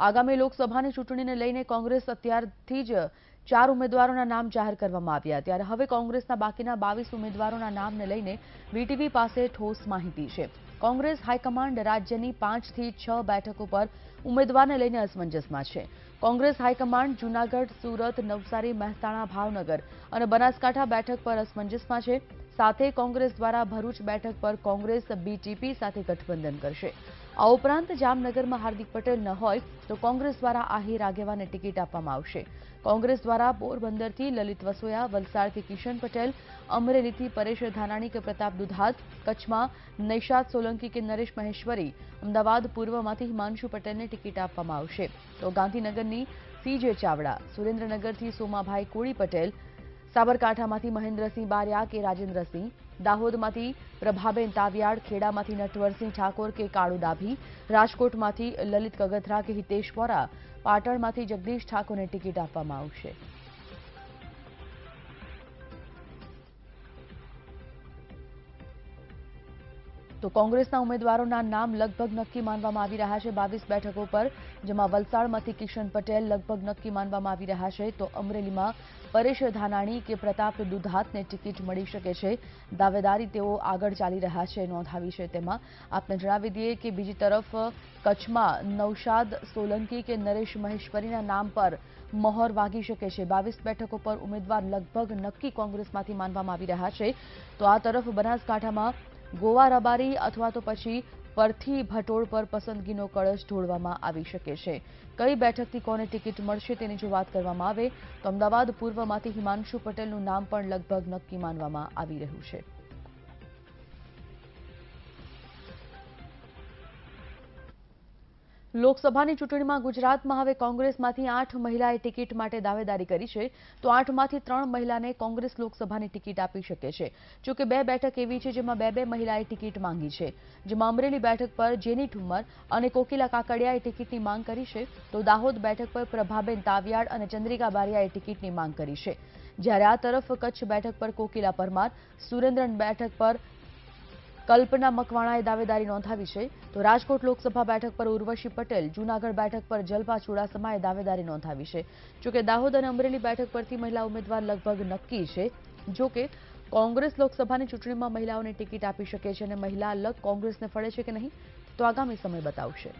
આગામી લોકસભાની ચૂંટણીને લઈને કોંગ્રેસ અત્યારથી જ ચાર ઉમેદવારોના નામ જાહેર કરવામાં આવ્યા. ત્યારે હવે કોંગ્રેસના બાકીના બાવીસ ઉમેદવારોના નામને લઈને વીટીવી પાસે ઠોસ માહિતી છે. કોંગ્રેસ હાઈકમાન્ડ રાજ્યની પાંચથી છ બેઠકો પર ઉમેદવારને લઈને અસમંજસમાં છે. કોંગ્રેસ હાઈકમાન્ડ જૂનાગઢ, સુરત, નવસારી, મહેસાણા, ભાવનગર અને બનાસકાંઠા બેઠક પર અસમંજસમાં છે. સાથે કોંગ્રેસ દ્વારા ભરૂચ બેઠક પર કોંગ્રેસ બીટીપી સાથે ગઠબંધન કરશે. આ ઉપરાંત જામનગરમાં હાર્દિક પટેલ ન હોય તો કોંગ્રેસ દ્વારા આહિર આગેવાને ટિકિટ આપવામાં આવશે. કોંગ્રેસ દ્વારા પોરબંદરથી લલિત વસોયા વલસાડથી કિશન પટેલ, અમરેલીથી પરેશ ધાનાણી કે પ્રતાપ દુધાત, કચ્છમાં નૈશાદ સોલંકી કે નરેશ મહેશ્વરી, અમદાવાદ પૂર્વમાંથી હિમાંશુ પટેલને ટિકિટ આપવામાં આવશે. તો ગાંધીનગરની સીજે ચાવડા, સુરેન્દ્રનગરથી સોમાભાઈ કોળી પટેલ સાબરકાંઠામાંથી મહેન્દ્રસિંહ બારિયા કે રાજેન્દ્રસિંહ, દાહોદમાંથી પ્રભાબેન તાવિયાડ ખેડામાંથી નટવરસિંહ ઠાકોર કે કાળુ ડાભી, રાજકોટમાંથી લલિત કગથરા કે હિતેશ વોરા, પાટણમાંથી જગદીશ ઠાકોરને ટિકિટ આપવામાં આવશે. તો કોંગ્રેસના ઉમેદવારોના નામ લગભગ નક્કી માનવામાં આવી રહ્યા છે. બાવીસ બેઠકો પર, જેમાં વલસાડમાંથી કિશન પટેલ લગભગ નક્કી માનવામાં આવી રહ્યા છે. તો અમરેલીમાં પરેશ ધાનાણી કે પ્રતાપ દુધાતને ટિકિટ મળી શકે છે. દાવેદારી તેઓ આગળ ચાલી રહ્યા છે, નોંધાવી છે તેમાં. આપને જણાવી દઈએ કે બીજી તરફ, કચ્છમાં નૌશાદ સોલંકી કે નરેશ મહેશ્વરીના નામ પર મહોર વાગી શકે છે. બાવીસ બેઠકો પર ઉમેદવાર લગભગ નક્કી કોંગ્રેસમાંથી માનવામાં આવી રહ્યા છે. તો આ તરફ બનાસકાંઠામાં ગોવા રબારી અથવા તો પછી પરથી ભટોળ પર પસંદગીનો કળશ ઢોળવામાં આવી શકે છે. કઈ બેઠકથી કોને ટિકિટ મળશે તેની જો વાત કરવામાં આવે, તો અમદાવાદ પૂર્વમાંથી હિમાંશુ પટેલનું નામ પણ લગભગ નક્કી માનવામાં આવી રહ્યું છે. લોકસભાની ચૂંટણીમાં ગુજરાતમાં હવે કોંગ્રેસમાંથી આઠ મહિલાએ ટિકિટ માટે દાવેદારી કરી છે, તો આઠમાંથી ત્રણ મહિલાને કોંગ્રેસ લોકસભાની ટિકિટ આપી શકે છે. જોકે બે બેઠક એવી છે જેમાં બે બે મહિલાએ ટિકિટ માંગી છે. જેમાં અમરેલી બેઠક પર જેની ઠુમ્મર અને કોકિલા કાકડિયાએ ટિકિટની માંગ કરી છે, તો દાહોદ બેઠક પર પ્રભાબેન તાવિયાડ અને ચંદ્રિકા બારિયાએ ટિકિટની માંગ કરી છે. જ્યારે આ તરફ કચ્છ બેઠક પર કોકિલા પરમાર, સુરેન્દ્રન બેઠક પર કલ્પના મકવાણાએ દાવેદારી નોંધાવી છે. તો રાજકોટ લોકસભા બેઠક પર ઉર્વશી પટેલ, જૂનાગઢ બેઠક પર જલપા ચુડાસમાએ દાવેદારી નોંધાવી છે. જોકે દાહોદ અને અમરેલી બેઠક પરથી મહિલા ઉમેદવાર લગભગ નક્કી છે. જોકે કોંગ્રેસ લોકસભાની ચૂંટણીમાં મહિલાઓને ટિકિટ આપી શકે છે અને મહિલા અલગ કોંગ્રેસને ફળે છે કે નહીં, તો આગામી સમય બતાવશે.